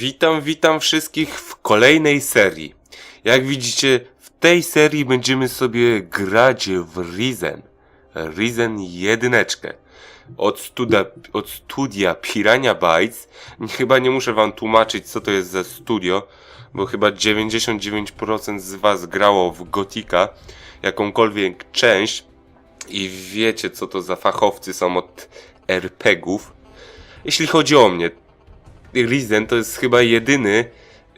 Witam, witam wszystkich w kolejnej serii. Jak widzicie, w tej serii będziemy sobie grać w Risen. Risen jedyneczkę. Od studia, od studia Pirania Bytes. Chyba nie muszę wam tłumaczyć, co to jest za studio, bo chyba 99% z was grało w Gotika, jakąkolwiek część i wiecie, co to za fachowcy są od RPGów. Jeśli chodzi o mnie, Risen to jest chyba jedyny,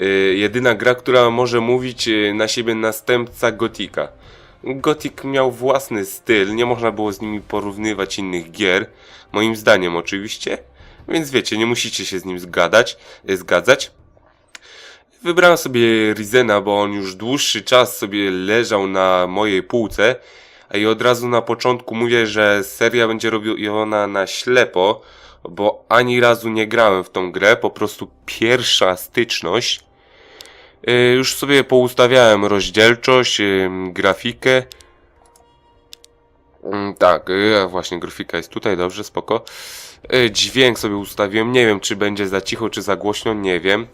y, jedyna gra, która może mówić y, na siebie następca Gotika. Gothic miał własny styl, nie można było z nimi porównywać innych gier, moim zdaniem oczywiście, więc wiecie, nie musicie się z nim zgadać, y, zgadzać. Wybrałem sobie Risena, bo on już dłuższy czas sobie leżał na mojej półce, i od razu na początku mówię, że seria będzie robiona na ślepo, bo ani razu nie grałem w tą grę, po prostu pierwsza styczność. Yy, już sobie poustawiałem rozdzielczość, yy, grafikę. Mm, tak, yy, właśnie grafika jest tutaj, dobrze, spoko. Dźwięk sobie ustawiłem, nie wiem czy będzie za cicho, czy za głośno, nie wiem.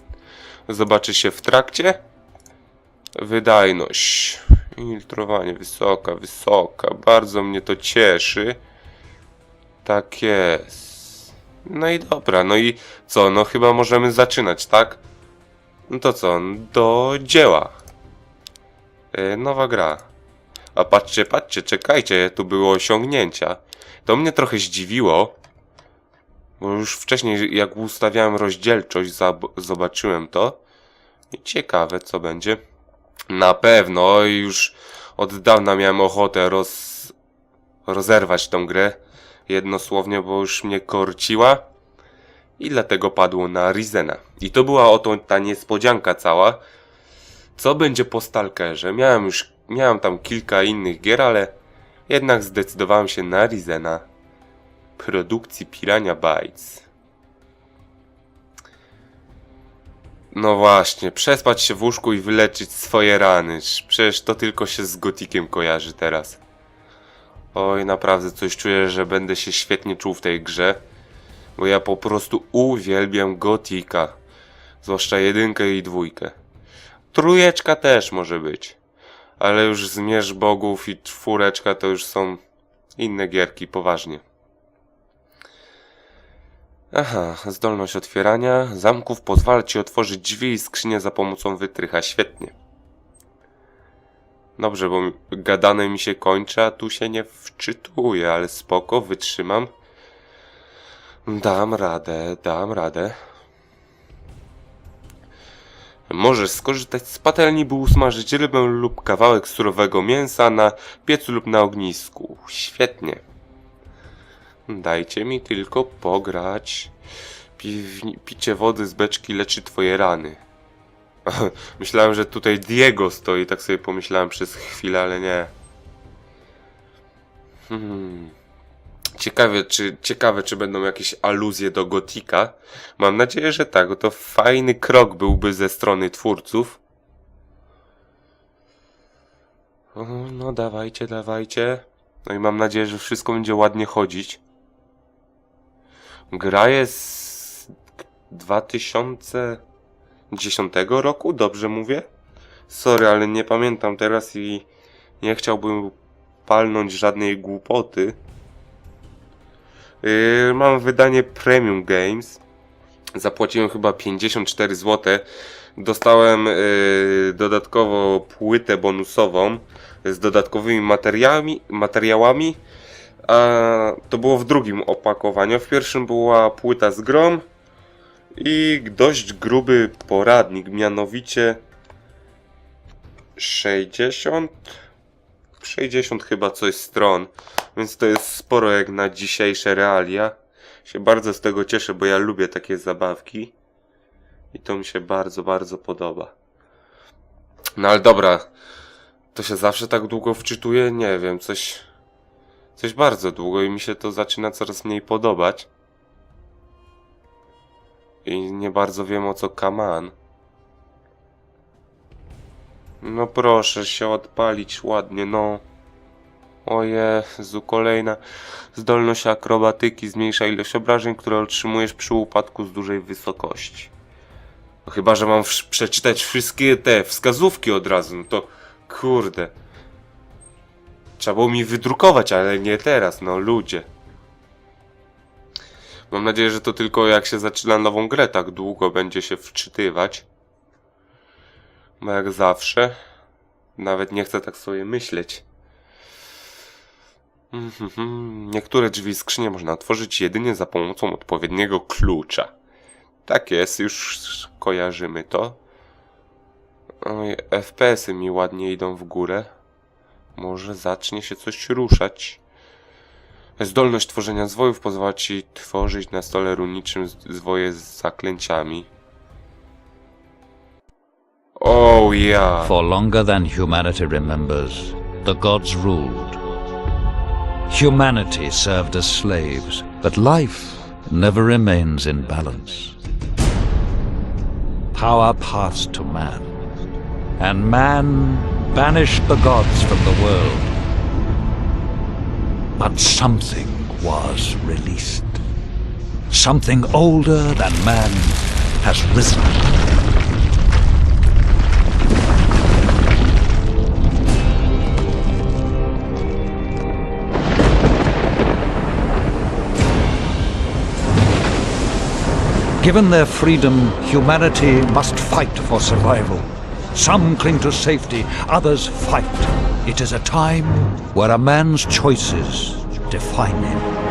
Zobaczy się w trakcie. Wydajność. Filtrowanie wysoka, wysoka. Bardzo mnie to cieszy. Tak jest. No i dobra, no i co? No chyba możemy zaczynać, tak? No to co? Do dzieła. E, nowa gra. A patrzcie, patrzcie, czekajcie, tu były osiągnięcia. To mnie trochę zdziwiło. Bo już wcześniej, jak ustawiałem rozdzielczość, zobaczyłem to. I ciekawe, co będzie. Na pewno, już od dawna miałem ochotę roz... rozerwać tą grę jednosłownie, bo już mnie korciła i dlatego padło na Rizena. I to była oto ta niespodzianka cała. Co będzie po Stalkerze? Miałem już, miałem tam kilka innych gier, ale jednak zdecydowałem się na Rizena. Produkcji Pirania Bytes. No właśnie, przespać się w łóżku i wyleczyć swoje rany. Przecież to tylko się z Gotikiem kojarzy teraz. Oj, naprawdę coś czuję, że będę się świetnie czuł w tej grze. Bo ja po prostu uwielbiam Gotika. Zwłaszcza jedynkę i dwójkę. Trójeczka też może być. Ale już Zmierz Bogów i czwóreczka to już są inne gierki, poważnie. Aha, zdolność otwierania zamków pozwala ci otworzyć drzwi i skrzynię za pomocą wytrycha. Świetnie. Dobrze, bo gadane mi się kończy, a tu się nie wczytuję, ale spoko, wytrzymam. Dam radę, dam radę. Możesz skorzystać z patelni, by usmażyć rybę lub kawałek surowego mięsa na piecu lub na ognisku. Świetnie. Dajcie mi tylko pograć. Piwni- picie wody z beczki leczy twoje rany. Myślałem, że tutaj Diego stoi, tak sobie pomyślałem przez chwilę, ale nie. Hmm. Ciekawe czy, ciekawe, czy będą jakieś aluzje do Gotika. Mam nadzieję, że tak, to fajny krok byłby ze strony twórców. No, dawajcie, dawajcie. No i mam nadzieję, że wszystko będzie ładnie chodzić. Gra jest z 2010 roku, dobrze mówię? Sorry, ale nie pamiętam teraz i nie chciałbym palnąć żadnej głupoty. Yy, mam wydanie Premium Games. Zapłaciłem chyba 54 zł. Dostałem yy, dodatkowo płytę bonusową z dodatkowymi materiałami. A to było w drugim opakowaniu. W pierwszym była płyta z grom i dość gruby poradnik, mianowicie 60 60 chyba coś stron, więc to jest sporo jak na dzisiejsze realia. Się bardzo z tego cieszę, bo ja lubię takie zabawki i to mi się bardzo, bardzo podoba. No ale dobra, to się zawsze tak długo wczytuje? Nie wiem, coś, coś bardzo długo i mi się to zaczyna coraz mniej podobać. I nie bardzo wiem o co kaman. No proszę się odpalić ładnie, no. O Jezu, kolejna zdolność akrobatyki zmniejsza ilość obrażeń, które otrzymujesz przy upadku z dużej wysokości. No chyba, że mam przeczytać wszystkie te wskazówki od razu, no to kurde. Trzeba było mi wydrukować, ale nie teraz, no ludzie. Mam nadzieję, że to tylko jak się zaczyna nową grę, tak długo będzie się wczytywać. Bo jak zawsze, nawet nie chcę tak sobie myśleć. Mhm, Niektóre drzwi skrzynie można otworzyć jedynie za pomocą odpowiedniego klucza. Tak jest, już kojarzymy to. Oj, FPS-y mi ładnie idą w górę. Może zacznie się coś ruszać. Zdolność tworzenia zwojów pozwala ci tworzyć na stole runiczym zwoje z zaklęciami. Oh yeah. For longer than humanity remembers, the gods ruled. Humanity served as slaves, but life never remains in balance. Power passed to man, and man banished the gods from the world. But something was released. Something older than man has risen. Given their freedom, humanity must fight for survival. Some cling to safety, others fight. It is a time where a man's choices define him.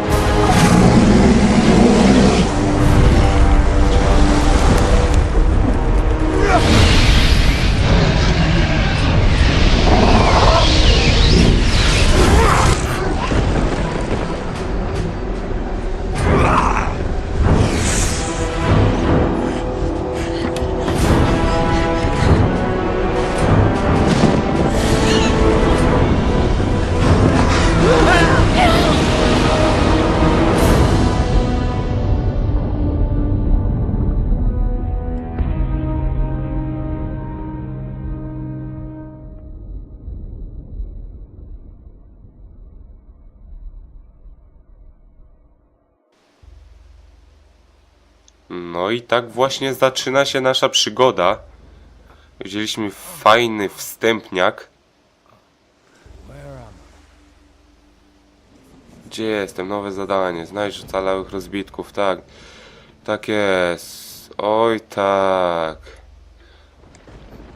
No i tak właśnie zaczyna się nasza przygoda. Wzięliśmy fajny wstępniak. Gdzie jestem? Nowe zadanie. Znajdź ocalałych rozbitków. Tak. Tak jest. Oj tak.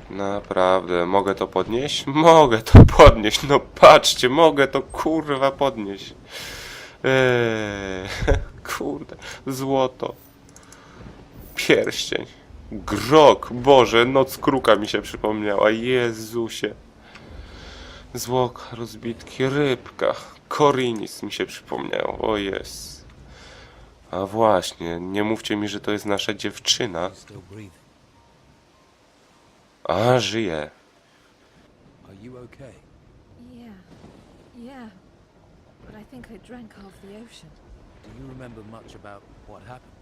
Naprawdę. Mogę to podnieść? Mogę to podnieść. No patrzcie, mogę to kurwa podnieść. Eee, kurde. Złoto. Pierścień. Grok. Boże, noc kruka mi się przypomniała. Jezusie. Zwłok, rozbitki, rybka. Korinis mi się przypomniał. O jest. A właśnie, nie mówcie mi, że to jest nasza dziewczyna. A, żyje. Are you okay? Yeah, yeah. But I think I drank half the ocean. Do you remember much about what happened?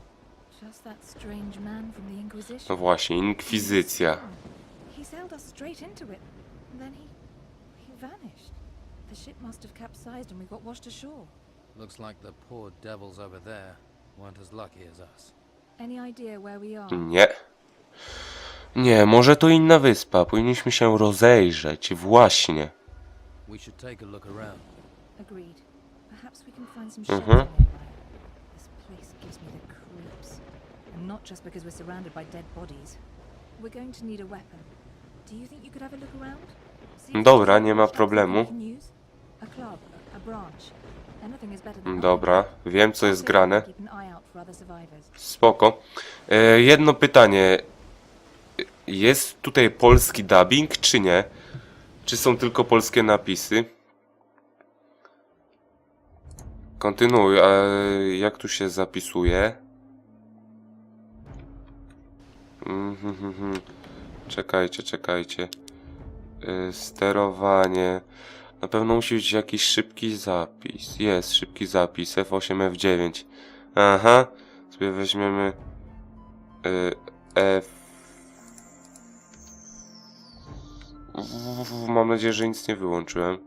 No właśnie, inkwizycja. He sailed us straight into it. Then he. he vanished. The ship must have capsized and we got washed ashore. Looks like the poor devils over there weren't as lucky as us. Any idea where we are? Nie. Nie, może to inna wyspa. Powinniśmy się rozejrzeć. Właśnie. We should take a look around. Agreed. Perhaps we can find some Mhm. shelter not just because we're surrounded by dead bodies. We're going to need a weapon. Do you think you could have a look around? Dobra, nie ma problemu. than Dobra, wiem co jest grane. Spoko. E, jedno pytanie. Jest tutaj polski dubbing, czy nie? Czy są tylko polskie napisy? Kontynuuj, a jak tu się zapisuje? Mhm, mhm. Czekajcie, czekajcie. E, sterowanie. Na pewno musi być jakiś szybki zapis. Jest szybki zapis F8, F9. Aha. Sobie weźmiemy y, F. Mam nadzieję, że nic nie wyłączyłem.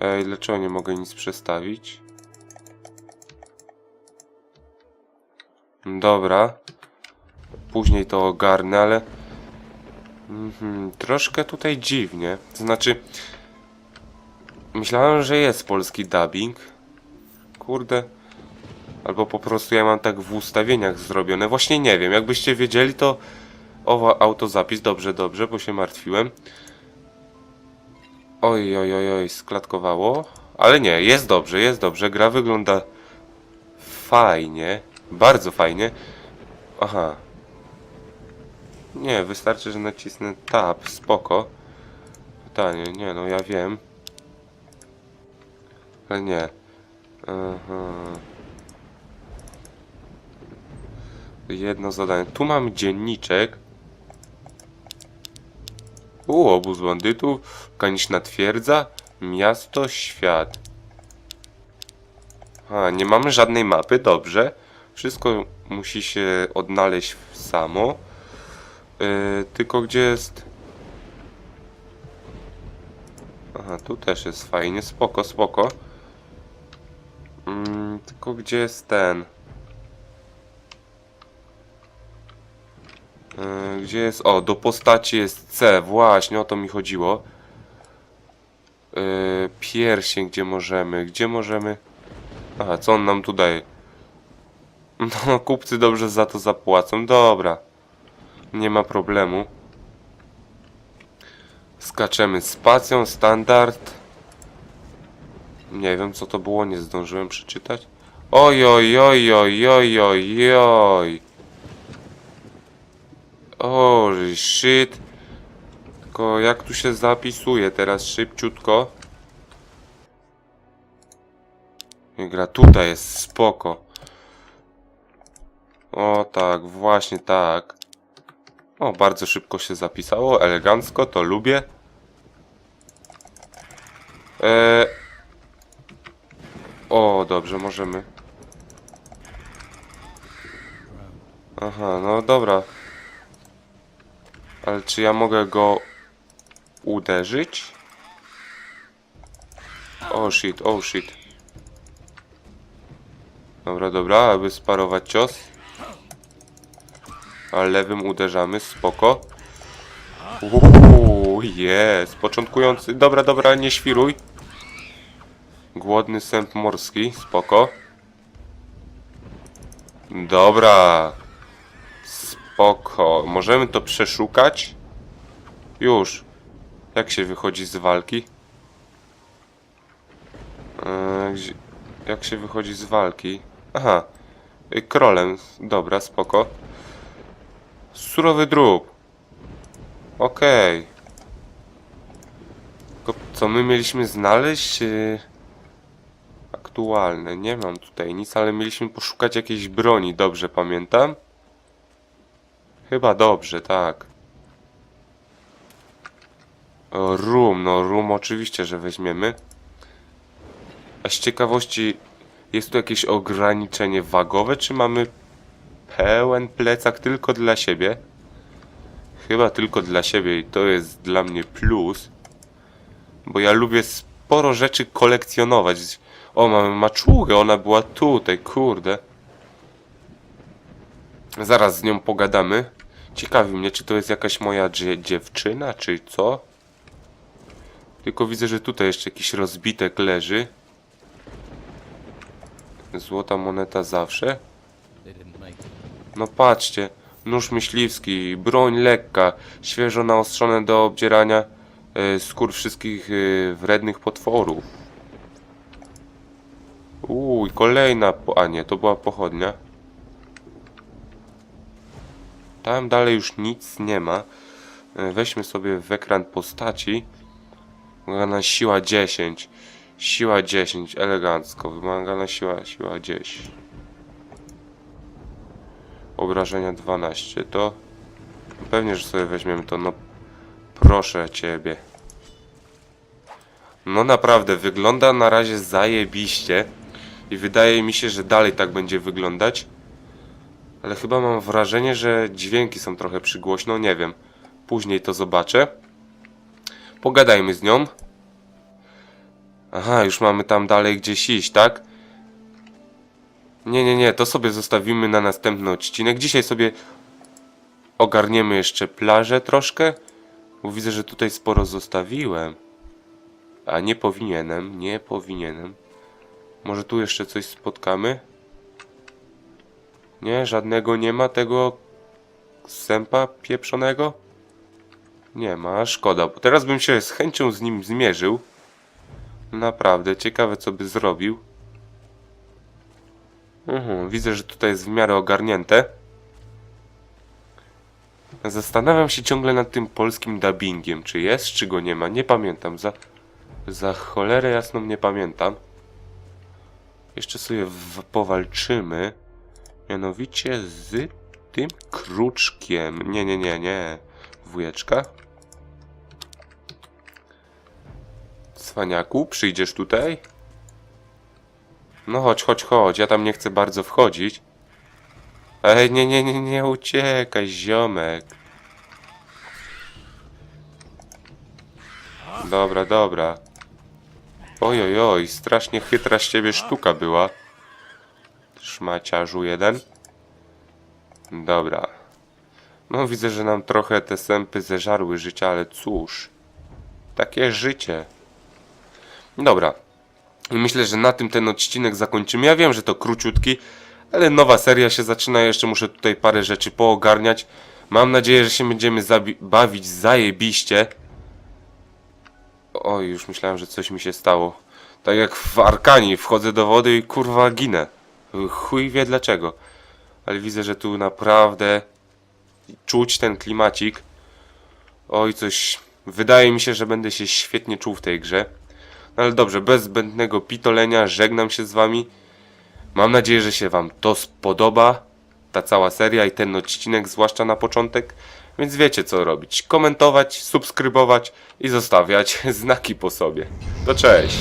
Ej, dlaczego nie mogę nic przestawić? Dobra. Później to ogarnę, ale... Mhm, troszkę tutaj dziwnie. To znaczy... Myślałem, że jest polski dubbing. Kurde. Albo po prostu ja mam tak w ustawieniach zrobione. Właśnie nie wiem. Jakbyście wiedzieli, to... Owa autozapis. Dobrze, dobrze, bo się martwiłem. Oj, oj, oj, oj, sklatkowało. Ale nie, jest dobrze, jest dobrze. Gra wygląda fajnie. Bardzo fajnie. Aha. Nie, wystarczy, że nacisnę tab. Spoko. Pytanie, nie no, ja wiem. Ale nie. Aha. Jedno zadanie. Tu mamy dzienniczek. U, obóz bandytów, kaniczna twierdza, miasto, świat. A, nie mamy żadnej mapy, dobrze. Wszystko musi się odnaleźć samo. Yy, tylko gdzie jest... Aha, tu też jest fajnie, spoko, spoko. Mm, tylko gdzie jest ten... Yy, Gdzie jest. O, do postaci jest C, właśnie o to mi chodziło. Yy, pierścień, gdzie możemy? Gdzie możemy. Aha, co on nam tu daje? No, kupcy dobrze za to zapłacą. Dobra. Nie ma problemu. Skaczemy spacją, standard. Nie wiem co to było, nie zdążyłem przeczytać. Oj, oj, oj, oj, oj, oj, oj. Holy shit. Tylko jak tu się zapisuje teraz szybciutko. Gra tutaj jest spoko. O tak, właśnie tak. O, bardzo szybko się zapisało, elegancko, to lubię. Eee... O, dobrze, możemy. Aha, no dobra. Ale czy ja mogę go uderzyć? Oh shit, oh shit. Dobra, dobra, aby sparować cios. A lewym uderzamy, spoko. Uuu, jest. Początkujący. Dobra, dobra, nie świruj. Głodny sęp morski, spoko. Dobra. Spoko. Możemy to przeszukać? Już. Jak się wychodzi z walki? Eee, jak się wychodzi z walki? Aha. Y, Krolem. Dobra, spoko. Surowy drób. Okej. Tylko co my mieliśmy znaleźć? Yy, Aktualne. Nie mam tutaj nic, ale mieliśmy poszukać jakiejś broni. Dobrze pamiętam? Chyba dobrze, tak. O, Rum, no rum oczywiście, że weźmiemy. A z ciekawości, jest tu jakieś ograniczenie wagowe, czy mamy pełen plecak tylko dla siebie? Chyba tylko dla siebie i to jest dla mnie plus. Bo ja lubię sporo rzeczy kolekcjonować. O, mamy maczugę, ona była tutaj, kurde. Zaraz z nią pogadamy. Ciekawi mnie, czy to jest jakaś moja dzie dziewczyna, czy co? Tylko widzę, że tutaj jeszcze jakiś rozbitek leży. Złota moneta zawsze. No patrzcie, nóż myśliwski, broń lekka, świeżo naostrzone do obdzierania e, skór wszystkich e, wrednych potworów. I kolejna, po... a nie, to była pochodnia. Tam dalej już nic nie ma. E, Weźmy sobie w ekran postaci. Wymagana siła 10. Siła 10, elegancko. Wymagana siła, siła 10 obrażenia 12, to pewnie, że sobie weźmiemy to, no proszę ciebie. No naprawdę, wygląda na razie zajebiście i wydaje mi się, że dalej tak będzie wyglądać. Ale chyba mam wrażenie, że dźwięki są trochę przygłośno, nie wiem. Później to zobaczę. Pogadajmy z nią. Aha, już mamy tam dalej gdzieś iść, tak? Nie, nie, nie, to sobie zostawimy na następny odcinek. Dzisiaj sobie ogarniemy jeszcze plażę troszkę. Bo widzę, że tutaj sporo zostawiłem. A nie powinienem, nie powinienem. Może tu jeszcze coś spotkamy? Nie, żadnego nie ma tego sępa pieprzonego? Nie ma, szkoda, bo teraz bym się z chęcią z nim zmierzył. Naprawdę, ciekawe co by zrobił. Mhm, widzę, że tutaj jest w miarę ogarnięte. Zastanawiam się ciągle nad tym polskim dubbingiem. Czy jest, czy go nie ma? Nie pamiętam. Za, za cholerę jasną nie pamiętam. Jeszcze sobie w, powalczymy. Mianowicie z tym kruczkiem. Nie, nie, nie, nie. Wujeczka. Cwaniaku, przyjdziesz tutaj? No chodź, chodź, chodź. Ja tam nie chcę bardzo wchodzić. Ej, nie, nie, nie, nie uciekaj, ziomek. Dobra, dobra. Oj, oj, oj, strasznie chytra z ciebie sztuka była. Szmaciarzu jeden. Dobra. No widzę, że nam trochę te sępy zeżarły życia, ale cóż. Takie życie. Dobra. I myślę, że na tym ten odcinek zakończymy. Ja wiem, że to króciutki, ale nowa seria się zaczyna. Jeszcze muszę tutaj parę rzeczy poogarniać. Mam nadzieję, że się będziemy bawić zajebiście. Oj, już myślałem, że coś mi się stało. Tak jak w Arkanii, wchodzę do wody i kurwa ginę. Chuj wie dlaczego. Ale widzę, że tu naprawdę czuć ten klimacik. Oj, coś... Wydaje mi się, że będę się świetnie czuł w tej grze. Ale dobrze, bez zbędnego pitolenia żegnam się z wami. Mam nadzieję, że się wam to spodoba. Ta cała seria i ten odcinek, zwłaszcza na początek. Więc wiecie co robić. Komentować, subskrybować i zostawiać znaki po sobie. To cześć!